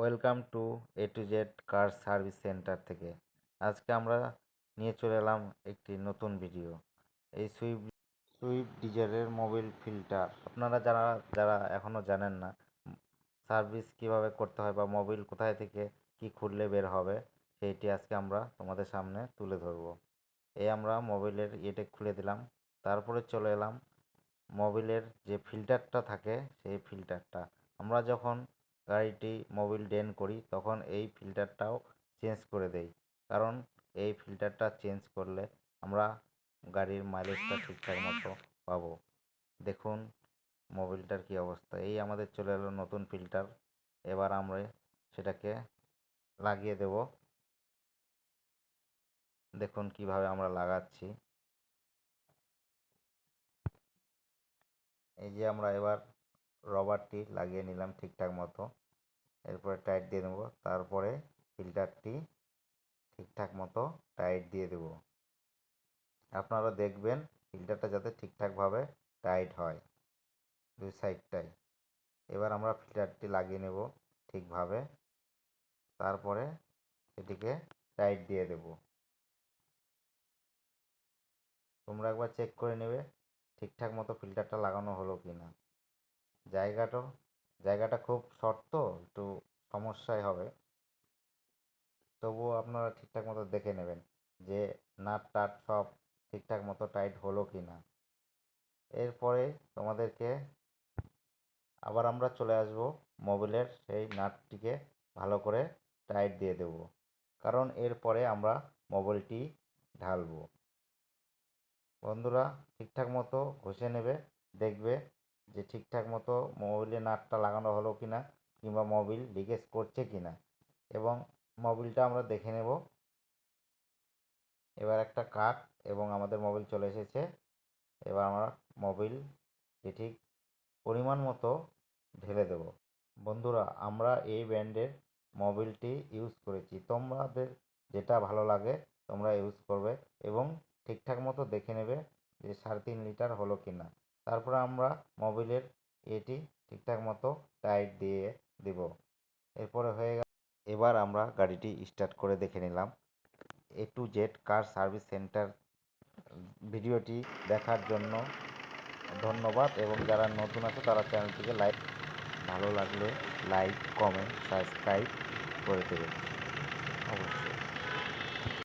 Welcome to A to Z car service centre থেকে। আজকে আমরা নিয়ে চলে এলাম একটি নতুন ভিডিও। এই সুইফট সুইফট ডিজারের মোবিল ফিল্টার। আপনারা যারা যারা এখনও জানেন না, সার্ভিস কীভাবে করতে হয় বা মোবিল কোথায় থেকে কি খুললে বের হবে, সেইটি আজকে আমরা তোমাদের সামনে তুলে ধরব। এই আমরা মোবিলের ইয়েটে খুলে দিলাম। তারপরে চলে এলাম মোবিলের যে ফিল্টারটা থাকে, সেই ফিল্টারটা। আমরা যখন গাড়িটি মোবিল ড্রেন করি, তখন এই ফিল্টারটাও চেঞ্জ করে দেই। কারণ এই ফিল্টারটা চেঞ্জ করলে আমরা গাড়ির মাইলেজটা ঠিকঠাক মতো পাবো। দেখুন মোবিলটার কি অবস্থা। এই আমাদের চলে এলো নতুন ফিল্টার এবার আমরা সেটাকে লাগিয়ে দেব। দেখুন কীভাবে আমরা লাগাচ্ছি। এই যে আমরা এবার রবারটি লাগিয়ে নিলাম ঠিকঠাক মতো। এরপরে টাইট দিয়ে নেব তারপরে ফিল্টারটি ঠিকঠাক মতো টাইট দিয়ে দেব। আপনারা দেখবেন ফিল্টারটা যাতে ঠিকঠাকভাবে টাইট হয় দুই সাইডটাই এবার আমরা ফিল্টারটি লাগিয়ে নেব ঠিকভাবে। তারপরে সেটিকে টাইট দিয়ে দেব। তোমরা একবার চেক করে নেবে ঠিকঠাক মতো ফিল্টারটা লাগানো হলো কি না জায়গাটা জায়গাটা খুব শর্ট তো একটু সমস্যাই হবে। তবুও আপনারা ঠিকঠাক মতো দেখে নেবেন যে নাট টাট সব ঠিকঠাক মতো টাইট হলো কি না। এরপরে তোমাদেরকে আবার আমরা চলে আসব মোবিলের সেই নাটটিকে ভালো করে টাইট দিয়ে দেব। কারণ এরপরে আমরা মোবিলটি ঢালবো। বন্ধুরা, ঠিকঠাক মতো ঘষে নেবে, দেখবে যে ঠিকঠাক মতো মোবিলে নাটটা লাগানো হলো কি না কিংবা মোবিল লিকেজ করছে কি না এবং মোবিলটা আমরা দেখে নেব। এবার একটা কাঠ এবং আমাদের মোবিল চলে এসেছে। এবার আমরা মোবিলটি ঠিক পরিমাণ মতো ঢেলে দেব। বন্ধুরা, আমরা এই ব্র্যান্ডের মোবিলটি ইউজ করেছি। তোমাদের যেটা ভালো লাগে, তোমরা ইউজ করবে এবং ঠিকঠাক মতো দেখে নেবে যে সাড়ে তিন লিটার হলো কি না তারপরে আমরা মোবিলের এটি ঠিকঠাক মতো টাইট দিয়ে দিব। এরপরে হয়ে গেল, এবার আমরা গাড়িটি স্টার্ট করে দেখে নিলাম। A to Z car service centre ভিডিওটি দেখার জন্য ধন্যবাদ এবং যারা নতুন আছে তারা চ্যানেলটিকে লাইক, ভালো লাগলে লাইক, কমেন্ট, সাবস্ক্রাইব করে দেবেন। অবশ্যই।